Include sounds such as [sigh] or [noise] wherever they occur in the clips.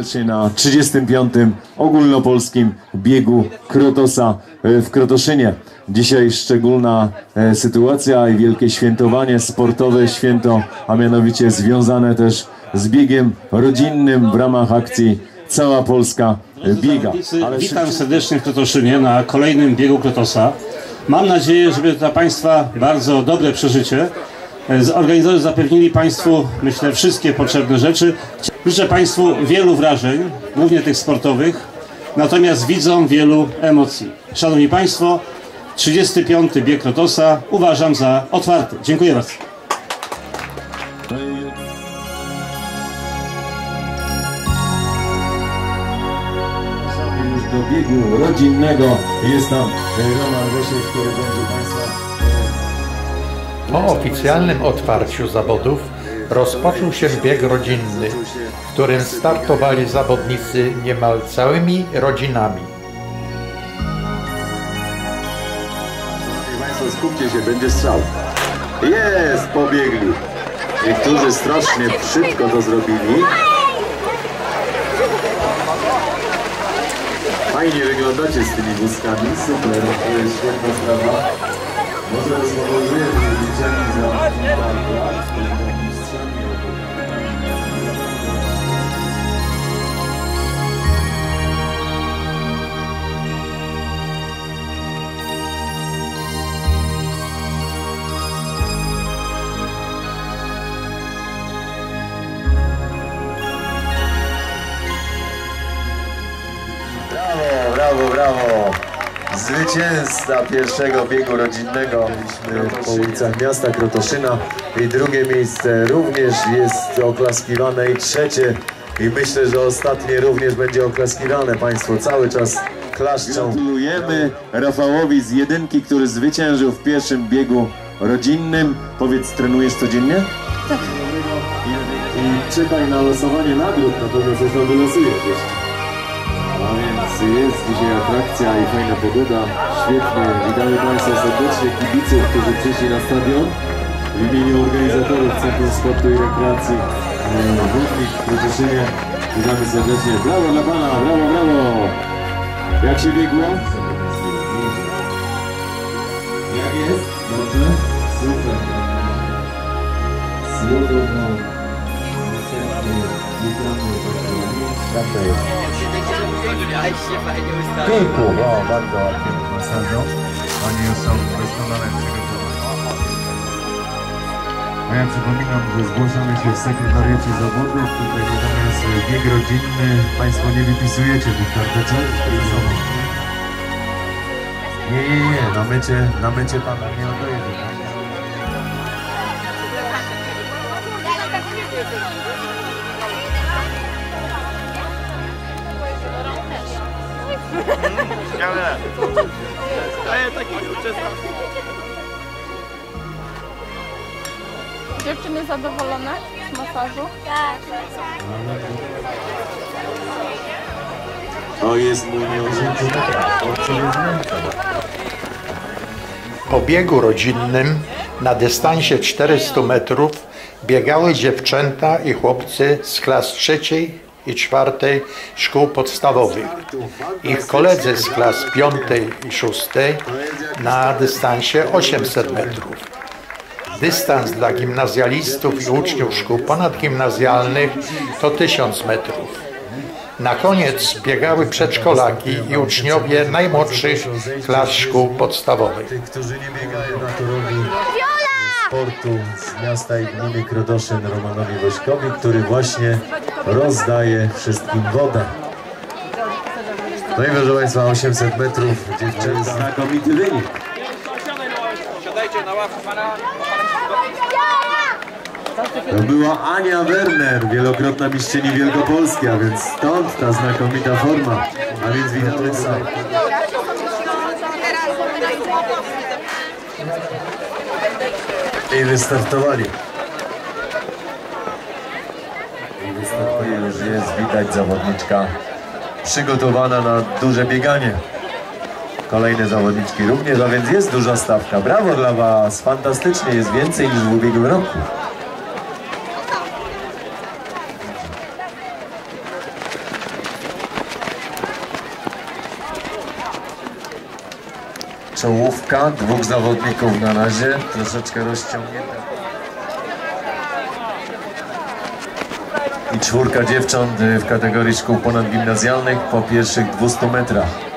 serdecznie na 35. ogólnopolskim biegu Krotosa e, w Krotoszynie. Dzisiaj szczególna e, sytuacja i wielkie świętowanie, sportowe święto, a mianowicie związane też z biegiem rodzinnym w ramach akcji Cała Polska biega. Ale Witam serdecznie w Krotoszynie na kolejnym biegu Krotosa. Mam nadzieję, że dla Państwa bardzo dobre przeżycie. E, Organizatorzy zapewnili Państwu, myślę, wszystkie potrzebne rzeczy. Życzę Państwu wielu wrażeń, głównie tych sportowych, natomiast widzą wielu emocji. Szanowni Państwo, 35. bieg Krotosa uważam za otwarty. Dziękuję bardzo. już do biegu rodzinnego. Jest tam Roman Grzesiek, który będzie Państwa... Po oficjalnym otwarciu zawodów rozpoczął się bieg rodzinny, w którym startowali zawodnicy niemal całymi rodzinami. Szanowni Państwo, skupcie się, będzie strzał. Jest, pobiegli. Niektórzy strasznie szybko to zrobili. Fajnie wyglądacie z tymi wózkami, super, jest świetna sprawa. Może rozpowiązujemy liczeni za kilka lat, Zwycięzca pierwszego biegu rodzinnego mieliśmy po ulicach miasta Krotoszyna i drugie miejsce również jest oklaskiwane i trzecie i myślę, że ostatnie również będzie oklaskiwane. Państwo cały czas klaszczą. Gratulujemy Rafałowi z jedynki, który zwyciężył w pierwszym biegu rodzinnym. Powiedz, trenujesz codziennie? Tak. I, i czekaj na losowanie nagród, na pewno coś tam wylosuje jeszcze. Jest dzisiaj atrakcja i fajna pogoda. Świetnie. Witamy Państwa serdecznie, kibiców, którzy przyszli na stadion. W imieniu organizatorów Centrum Sportu i Rekreacji e, Wódnik w witamy serdecznie. Brawo dla Pana, brawo, brawo! Jak się biegło? Jak jest? Dobrze? Super. Cudowno. Witamy. Jak to jest? Kilku, o, bardzo ładnie masażą. Oni już są doskonale przygotowani. A ja przypominam, że zgłaszamy się w sekretariacie zawodów. Tutaj natomiast bieg rodzinny. Państwo nie wypisujecie tych karteczek. Nie, nie, nie, na mycie, na mycie Pana nie oddaję. Dziewczyny zadowolone z masażu? O, jest mój miłośnik. Po biegu rodzinnym na dystansie 400 metrów biegały dziewczęta i chłopcy z klas trzeciej i czwartej szkół podstawowych. Ich koledzy z klas piątej i szóstej na dystansie 800 metrów. Dystans dla gimnazjalistów i uczniów szkół ponadgimnazjalnych to 1000 metrów. Na koniec biegały przedszkolaki i uczniowie najmłodszych klas szkół podstawowych. Sportu z miasta i gminy Krodoszyn Romanowi Wośkowi, który właśnie rozdaje wszystkim wodę. No i proszę Państwa, 800 metrów dziewczęta. Znakomity wynik. To była Ania Werner, wielokrotna mistrzyni Wielkopolski, a więc stąd ta znakomita forma. A więc witamy sam. I wystartowali. I wystartuje już jest, widać zawodniczka przygotowana na duże bieganie. Kolejne zawodniczki również, a więc jest duża stawka. Brawo dla Was, fantastycznie, jest więcej niż w ubiegłym roku. Czołówka, dwóch zawodników na razie, troszeczkę rozciągnięta. I czwórka dziewcząt w kategorii szkół ponadgimnazjalnych po pierwszych 200 metrach.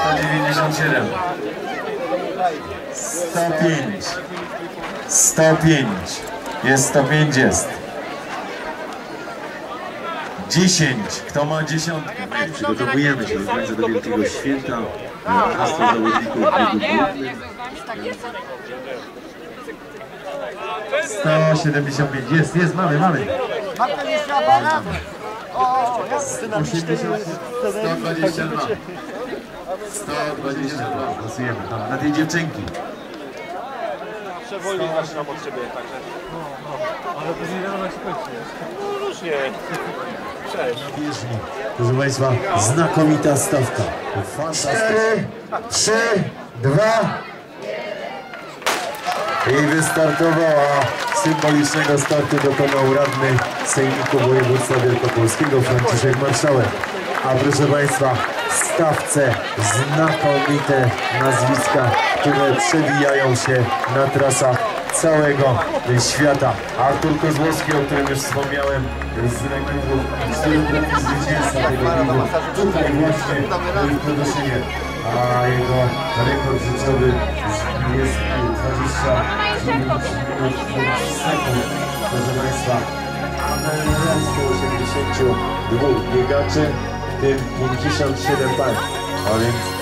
197 105 105 Jest 105 jest. 10 Kto ma dziesiątkę? Przygotowujemy się bardzo do Wielkiego Święta. Mnóstwo zawodników biegów 175 jest, jest, mamy, mamy 80 122 122 Głosujemy Dobra, na tej dziewczynki. Bieżni. Proszę Państwa, znakomita stawka. Cztery, trzy, dwa. I wystartowała. Symbolicznego startu dokonał radny Sejmiku Województwa Wielkopolskiego Franciszek Marszałek. A proszę Państwa, stawce znakomite nazwiska, które przewijają się na trasach całego świata. Artur Kozłowski, o którym już wspomniałem, z rekordów, z wielokrotnym zwycięzca tego biegu. Tutaj właśnie w Kodoszynie, a jego rekord życiowy jest 29 minut 5 sekund. Proszę Państwa, analiza 182 biegaczy, w tym 57 par. A więc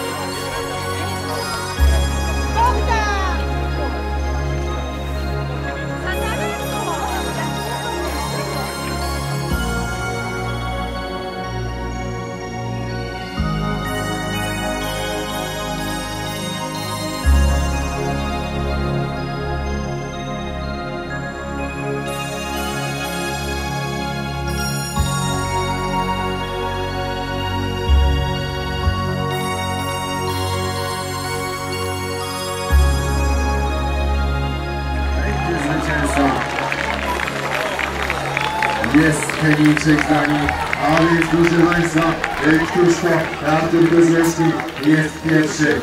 Kenijczyk za nim, a więc proszę Państwa, e, to Artur Kozłowski jest pierwszy.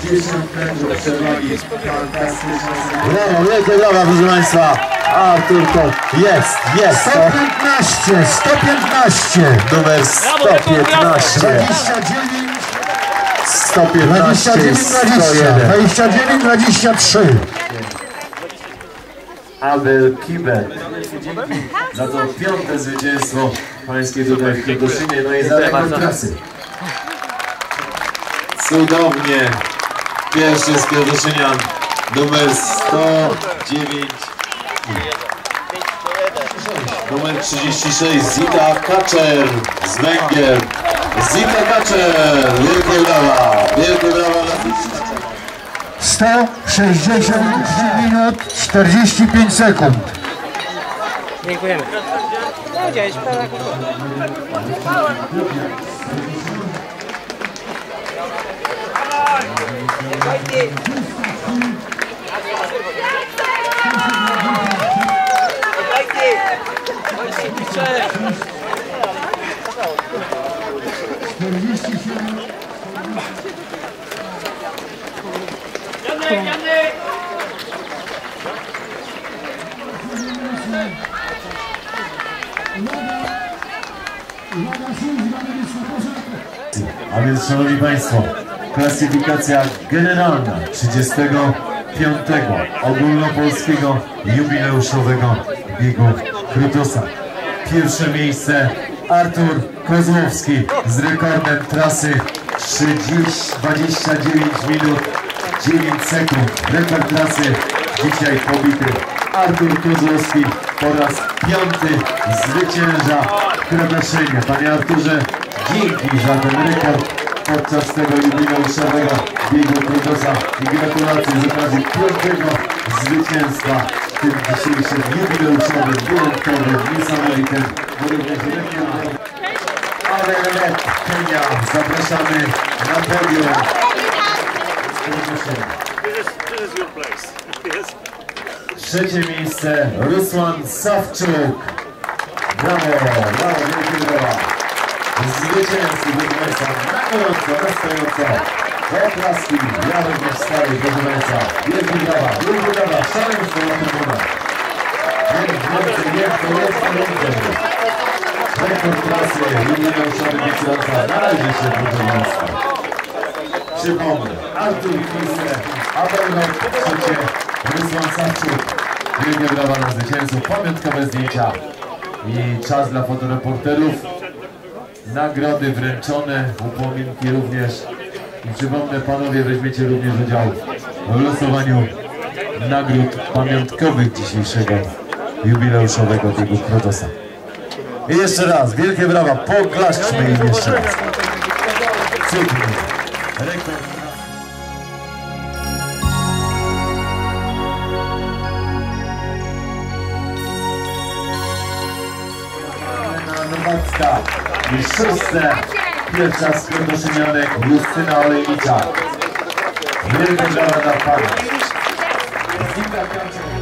50 metrów przewagi. Fantastyczna Brawo, wielkie brawa proszę Państwa. Artur to jest, jest. 115, 115. Numer 115. 29. 115 29, 20, 29, 23. Abel Kibel. Za to piąte zwycięstwo pańskie tutaj w Kwiatoszynie, no i za rekord trasy. Cudownie. Pierwszy z Kwiatoszynian, numer 109. Numer 36, Zita Kaczer z Węgier. Zita Kaczer, wielkie brawa, wielkie brawa dla Kaczer. 163 minut 45 sekund. Dziękujemy. No gdzieś, służby. A więc Szanowni Państwo, klasyfikacja generalna 35. ogólnopolskiego jubileuszowego biegu Krutosa. Pierwsze miejsce Artur Kozłowski z rekordem trasy 30, 29 minut 9 sekund. Rekord trasy dzisiaj pobity. Artur Kozłowski po raz piąty zwycięża w Kradaszynie. Panie Arturze, dzięki za ten rekord podczas tego jubileuszowego biegu Krutosa i gratulacje z okazji piątego zwycięstwa w tym dzisiejszym jubileuszowym, wyjątkowym, niesamowitym, bo również. Ale Kenia, zapraszamy na podium. [laughs] Trzecie miejsce Rusłan Sawczuk. Brawo, brawo, wielkie brawa. Zwycięzcy Budmesa na gorąco, na stojąco. Oklaski, ja również stary Budmesa. Wielkie brawa, wielkie brawa, szaleństwo na trybunach. Więcej, więcej, więcej, więcej. Rekord trasy jubileuszowy Wieczorka należy się Budmesa. Przypomnę, Artur Wikińskie, Abelnok, trzecie, Rysłan Sawczuk. Wielkie brawa na zwycięzców, pamiątkowe zdjęcia i czas dla fotoreporterów. Nagrody wręczone, upominki również. I przypomnę, panowie, weźmiecie również udział w losowaniu nagród pamiątkowych dzisiejszego jubileuszowego biegu Krotosa. I jeszcze raz, wielkie brawa, poklaszczmy im jeszcze raz. Cudnie. Rekord. Nowacka i szóste pierwsza z Krotoszynianek Justyna Olejnicza. Wielkie brawa dla Pana. Piączek.